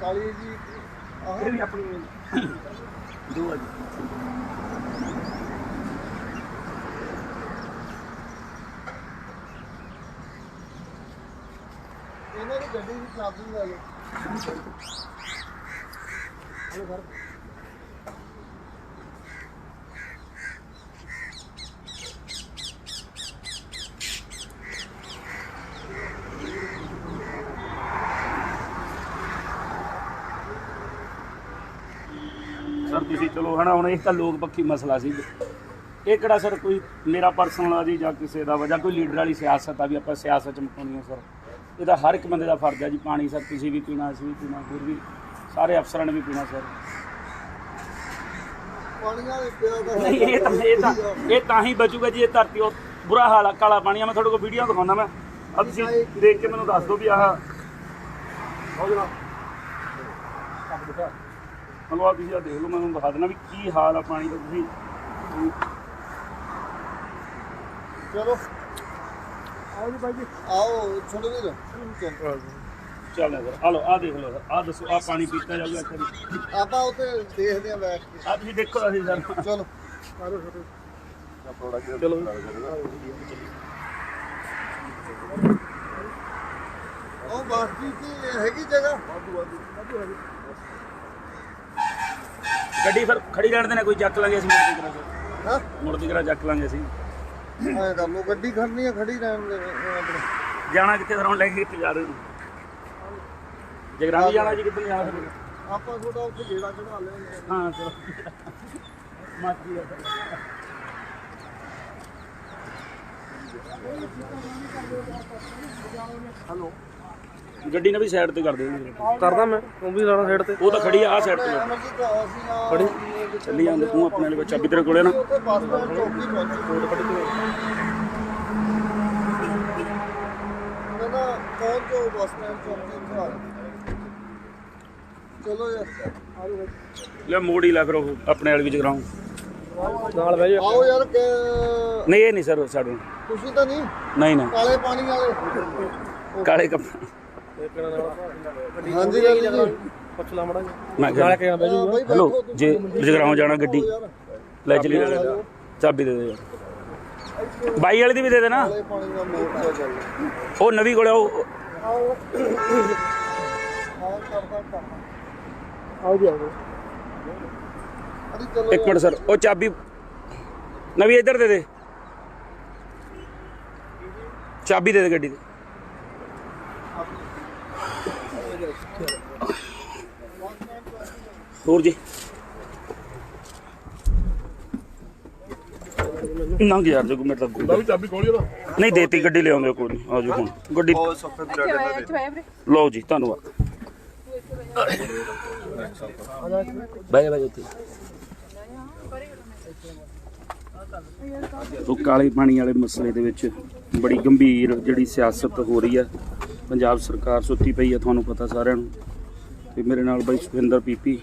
ਕਾਲੀ ਜੀ ਇਹ ਵੀ ਆਪਣੀ ਦੋ ਆ ਇਹਨਾਂ ਦੀ ਗੱਡੀ ਦੀ ਚਾਬੀ ਲੈ ਲਓ ਹਲੋ ਸਰ ਸਰ ਤੁਸੀਂ ਚਲੋ ਹਨਾ ਹੁਣ ਇਹ ਤਾਂ ਲੋਕ ਪੱਖੀ ਮਸਲਾ ਸੀ। ਇਹ ਕਿਹੜਾ ਸਰ ਕੋਈ ਮੇਰਾ ਪਰਸਨਲ ਆ ਜੀ ਜਾਂ ਕਿਸੇ ਦਾ ਵਾ ਜਾਂ ਕੋਈ ਲੀਡਰ ਵਾਲੀ ਸਿਆਸਤ ਆ ਵੀ ਆਪਾਂ ਸਿਆਸਤ ਚ ਮੁਕਾਉਣੀ ਆ ਸਰ। ਇਹ ਤਾਂ ਹਰ ਇੱਕ ਬੰਦੇ ਦਾ ਫਰਜ਼ ਆ ਜੀ ਪਾਣੀ ਸਰ ਤੁਸੀਂ ਵੀ ਪੀਣਾ ਅਸੀਂ ਵੀ ਪੀਣਾ ਹੋਰ ਵੀ ਸਾਰੇ ਅਫਸਰਾਂ ਨੇ ਵੀ ਪੀਣਾ ਸਰ। ਪਾਣੀਆਂ ਦੇ ਪਿਆ ਦਾ ਨਹੀਂ ਇਹ ਤਾਂ ਇਹ ਤਾਂ ਇਹ ਤਾਂ ਹੀ ਬਚੂਗਾ ਜੀ ਇਹ ਧਰਤੀ ਉਹ ਬੁਰਾ ਹਾਲ ਆ ਕਾਲਾ ਪਾਣੀ ਆ। ਮੈਂ ਤੁਹਾਡੇ ਕੋਲ ਵੀਡੀਓ ਦਿਖਾਉਂਦਾ ਮੈਂ। ਤੁਸੀਂ ਦੇਖ ਕੇ ਮੈਨੂੰ ਦੱਸ ਦਿਓ ਵੀ ਆਹ ਹੋ ਜਣਾ ਹਲੋ ਆ ਤੁਸੀਂ ਆ ਦੇਖ ਲਓ ਮੈਂ ਤੁਹਾਨੂੰ ਦਿਖਾ ਦੇਣਾ ਵੀ ਕੀ ਹਾਲ ਆ ਪਾਣੀ ਦਾ ਤੁਸੀਂ। ਚਲੋ। ਆਓ ਜੀ ਭਾਈ ਜੀ। ਆਓ ਛੋਟੇ ਵੀਰ। ਚਲੋ ਚੱਲ ਸਰ ਹਲੋ ਆ ਦੇਖ ਲਓ ਆ ਦੱਸੋ ਆ ਪਾਣੀ ਪੀਤਾ ਜਾਊਗਾ ਇੱਥੇ ਆਪਾਂ ਉੱਥੇ ਦੇਖਦੇ ਆ ਬੈਠ ਕੇ। ਆ ਤੁਸੀਂ ਦੇਖੋ ਅਸੀਂ ਸਰ ਚਲੋ। ਆਰੋ ਛੋਟੇ ਚਲੋ। ਉਹ ਬਾਕੀ ਕੀ ਹੈਗੀ ਜਗ੍ਹਾ? ਗੱਡੀ ਫਿਰ ਖੜੀ ਰਹਿਣ ਦੇ ਨੇ ਕੋਈ ਚੱਕ ਲਾਂਗੇ ਅਸੀਂ ਮੁੜ ਦੀ ਕਰਾ ਹਾਂ? ਮੁੜ ਦੀ ਕਰਾ ਚੱਕ ਲਾਂਗੇ ਅਸੀਂ। ਐ ਕਰ ਲਓ ਗੱਡੀ ਖੜਨੀ ਆ ਖੜੀ ਰਹਿਣ ਦੇ ਆਪਣੇ ਜਾਣਾ ਕਿੱਥੇ ਸਰ ਹੁਣ ਲੈ ਕੇ ਕਿੱਥੇ ਜਾ ਰਹੇ ਹੋ? ਜਗਰਾਮੀ ਜਾਣਾ ਜੀ ਕਿੱਥੇ ਜਾਣਾ ਫਿਰ ਆਪਾਂ ਤੁਹਾਡਾ ਉੱਥੇ ਗੇੜਾ ਚੜਾ ਲਿਆ। ਹਾਂ ਚਲੋ। ਮਾਤੀ ਆ। ਹਲੋ। ਗੱਡੀ ਨੇ ਵੀ ਸਾਈਡ ਤੇ ਕਰ ਦੇ ਕਰਦਾ ਮੈਂ ਤੂੰ ਵੀ ਲਾਣਾ ਸਾਈਡ ਤੇ। ਉਹ ਤਾਂ ਖੜੀ ਆ ਆਹ ਸਾਈਡ ਤੇ ਖੜੀ। ਚੱਲੀ ਜਾਂਦੇ ਤੂੰ ਆਪਣੇ ਵਾਲੇ ਚਾਬੀ ਤੇਰੇ ਕੋਲੇ ਨਾ। ਚਲੋ ਯਾਰ ਲੈ ਮੋੜ ਹੀ ਲੈ ਫਿਰ ਉਹ ਆਪਣੇ ਵਾਲੇ ਵੀ ਜਗਰਾਉਂ ਨਾਲ ਬਹਿ ਜਾ। ਆਓ ਯਾਰ ਕਿ- ਨਹੀਂ ਇਹ ਨਹੀਂ ਸਰ ਸਾਡੇ ਤੁਸੀਂ ਤਾਂ ਨਹੀਂ? ਨਹੀਂ ਨਹੀਂ। ਕਾਲੇ ਪਾਣੀ ਵਾਲੇ। ਕਾਲੇ ਕੱਪੜੇ ਹਾਂਜੀ ਗੱਲ ਜੀ ਪੁੱਛ ਲਾ ਮੜਾ ਮੈਂ ਨਾਲ ਕਿਹਾ ਬਹਿ ਹੈਲੋ ਤੁਸੀਂ। ਜੇ ਜਗਰਾਉਂ ਜਾਣਾ ਗੱਡੀ। ਲੈ ਚਲੀ ਚਾਬੀ ਦੇ ਦੇ ਯਾਰ ਬਾਈ ਵਾਲੇ ਦੀ ਵੀ ਦੇ ਦੇ ਨਾ ਕਾਲੇ ਪਾਣੀ ਦਾ ਮੋਟਰ ਚੱਲ। ਉਹ ਨਵੀਂ ਕੋਲੇ ਉਹ ਆਓ। ਹਾਂ ਕਰਦਾ ਕਰਦਾ ਆਓ ਜੀ ਆਓ ਅਰੇ ਚਲੋ। ਇੱਕ ਮਿੰਟ ਸਰ ਉਹ ਚਾਬੀ ਨਵੀਂ ਇੱਧਰ ਦੇ ਦੇ। ਚਾਬੀ ਦੇ ਦੇ ਗੱਡੀ ਦੀ। ਹੋਰ ਜੀ। ਨਾ ਯਾਰ ਜੋ ਮੇਰੇ ਤੱਕ ਵੀ ਚਾਬੀ ਖੋਲਿਓ ਨਾ ਨਹੀਂ ਦੇਤੀ ਗੱਡੀ ਲਿਆਉਂਦੇ ਕੋਈ ਨਹੀਂ ਆਜੋ ਹੁਣ। ਗੱਡੀ ਲਓ ਜੀ ਧੰਨਵਾਦ। ਬਹਿ ਜਾ ਬਹਿ ਜਾ ਉੱਥੇ। ਉਹ ਕਾਲੇ ਪਾਣੀ ਵਾਲੇ ਮਸਲੇ ਦੇ ਵਿੱਚ ਬੜੀ ਗੰਭੀਰ ਜਿਹੜੀ ਸਿਆਸਤ ਹੋ ਰਹੀ ਹੈ ਪੰਜਾਬ ਸਰਕਾਰ ਸੁੱਤੀ ਪਈ ਹੈ ਤੁਹਾਨੂੰ ਪਤਾ ਸਾਰਿਆਂ ਨੂੰ। ਤੇ ਮੇਰੇ ਨਾਲ ਬਾਈ ਸੁਖਿੰਦਰ ਪੀਪੀ,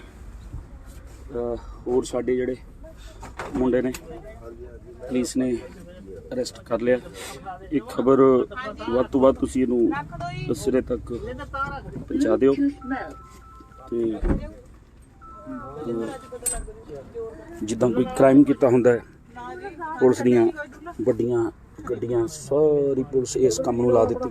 ਅਹ, ਹੋਰ ਸਾਡੇ ਜਿਹੜੇ ਮੁੰਡੇ ਨੇ, ਪੁਲਿਸ ਨੇ ਅਰੈਸਟ ਕਰ ਲਿਆ। ਇਹ ਖਬਰ ਵੱਧ ਤੋਂ ਵੱਧ ਤੁਸੀਂ ਇਹਨੂੰ ਸਿਰੇ ਤੱਕ ਪਹੁੰਚਾ ਦਿਓ। ਤੇ ਜਿੱਦਾਂ ਕੋਈ ਕ੍ਰਾਈਮ ਕੀਤਾ ਹੁੰਦਾ ਹੈ, ਪੁਲਿਸ ਦੀਆਂ ਵੱਡੀਆਂ ਗੱਡੀਆਂ, ਸਾਰੀ ਪੁਲਿਸ ਇਸ ਕੰਮ ਨੂੰ ਲਾ ਦਿੱਤੀ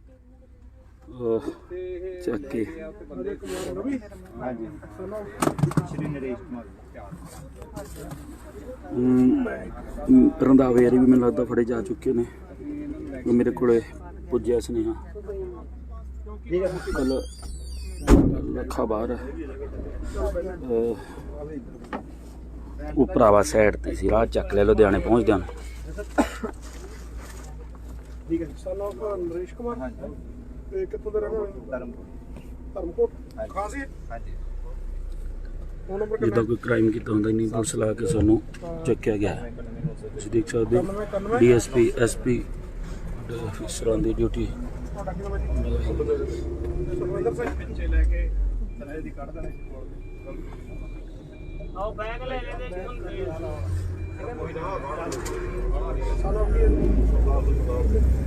ਚੱਕ ਕੇ। ਹਾਂਜੀ ਸ਼੍ਰੀ ਨਰੇਸ਼ ਕੁਮਾਰ ਅਮ, ਅਮ, ਵੀ ਮੈਨੂੰ ਲੱਗਦਾ ਫੜੇ ਜਾ ਚੁੱਕੇ ਨੇ। ਮੇਰੇ ਕੋਲੇ ਪੁੱਜਿਆ ਸੁਨੇਹਾ। ਕੱਲ ਲੱਖਾ ਬਾਹਰ ਹੈ। ਅਹ, ਉਹ ਭਰਾਵਾ ਸਾਈਡ ਤੇ ਸੀ ਰਾਹ ਚੱਕ ਲੈ ਲੁਧਿਆਣੇ ਪਹੁੰਚਦਿਆਂ ਨੂੰ। ਠੀਕ ਹੈ ਸਾਲਾ ਨਰੇਸ਼ ਕੁਮਾਰ। ਤੇ ਕਿੱਥੋਂ ਦਾ ਰਹਿਣ ਵਾਲਾ ਧਰਮਪੁਰ। ਧਰਮਕੋਟ ਖਾਸੀ? ਹਾਂਜੀ। ਫੋਨ ਨੰਬਰ ਜਿੱਦਾਂ ਕੋਈ ਕ੍ਰਾਈਮ ਕੀਤਾ ਹੁੰਦਾ ਨਹੀਂ ਪੁਲਿਸ ਲਾ ਕੇ ਸਾਨੂੰ ਚੱਕਿਆ ਗਿਆ। ਹੈ। ਤੁਸੀਂ ਦੇਖ ਸਕਦੇ ਹੋ ਡੀਐਸਪੀ ਐਸਪੀ ਅਫਸਰਾਂ ਦੀ ਡਿਊਟੀ ਤੁਹਾਡਾ ਕੀ ਨਾਮ ਹੈ ਜੀ ਸੁਖਵਿੰਦਰ ਸਿੰਘ। ਪਿੱਛੇ ਲੈ ਕੇ ਦੀ ਕੱਢ ਦੇਣੇ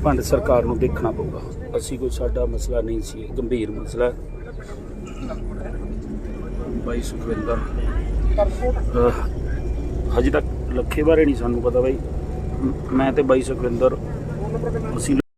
ਭੰਡ ਸਰਕਾਰ ਨੂੰ ਦੇਖਣਾ ਪਊਗਾ। ਅਸੀਂ ਕੋਈ ਸਾਡਾ ਮਸਲਾ ਨਹੀਂ ਸੀ, ਗੰਭੀਰ ਮਸਲਾ। ਬਾਈ ਸੁਖਵਿੰਦਰ। ਹਜੇ ਤੱਕ ਲੱਖੇ ਬਾਰੇ ਨਹੀਂ ਸਾਨੂੰ ਪਤਾ ਬਾਈ। ਮੈਂ ਤੇ ਬਾਈ ਸੁਖਵਿੰਦਰ, ਅਸੀਂ